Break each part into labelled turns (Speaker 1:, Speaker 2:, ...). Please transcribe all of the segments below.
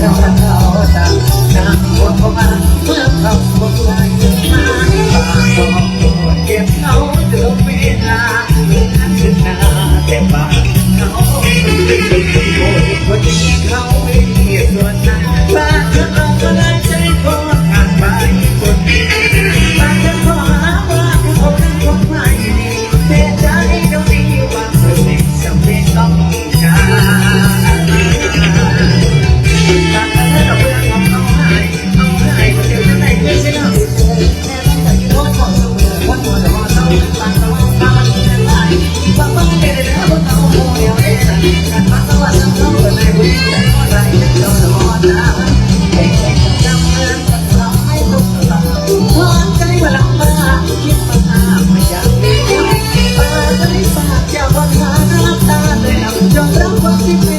Speaker 1: แล้
Speaker 2: วมันเอาตาน้ำวนเข้ามา What's it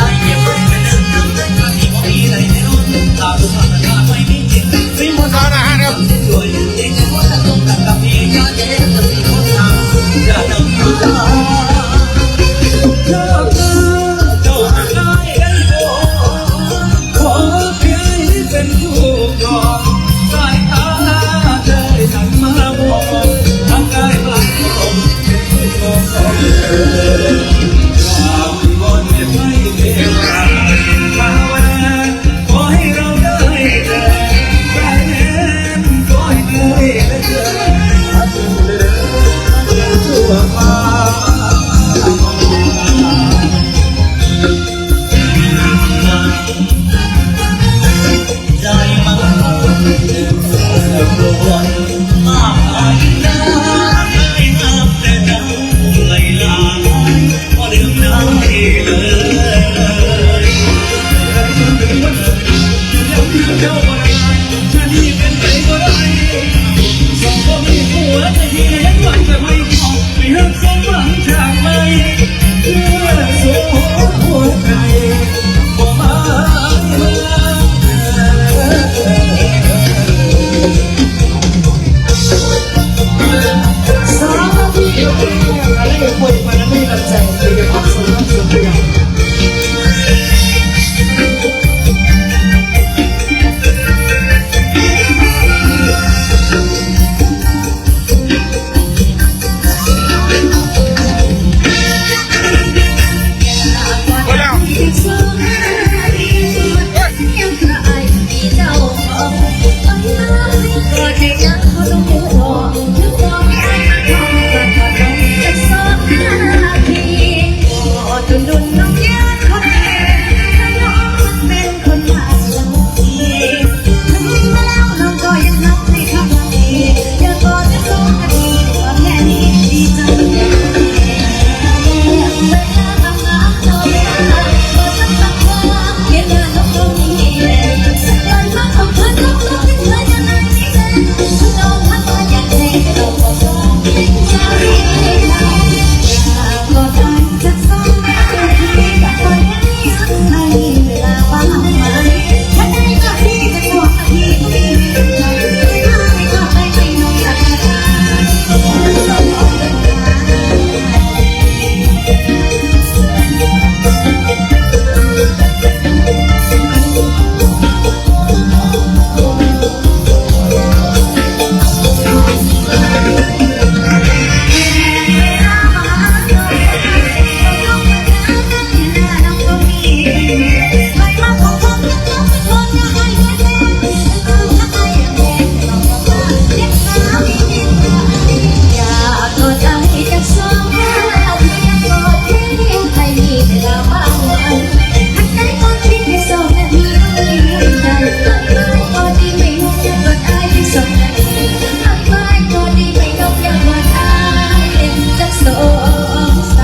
Speaker 2: ใจเก็บไว้ในเรื่องเดิมๆที่ไม่ได้รู้ตาดูมันได้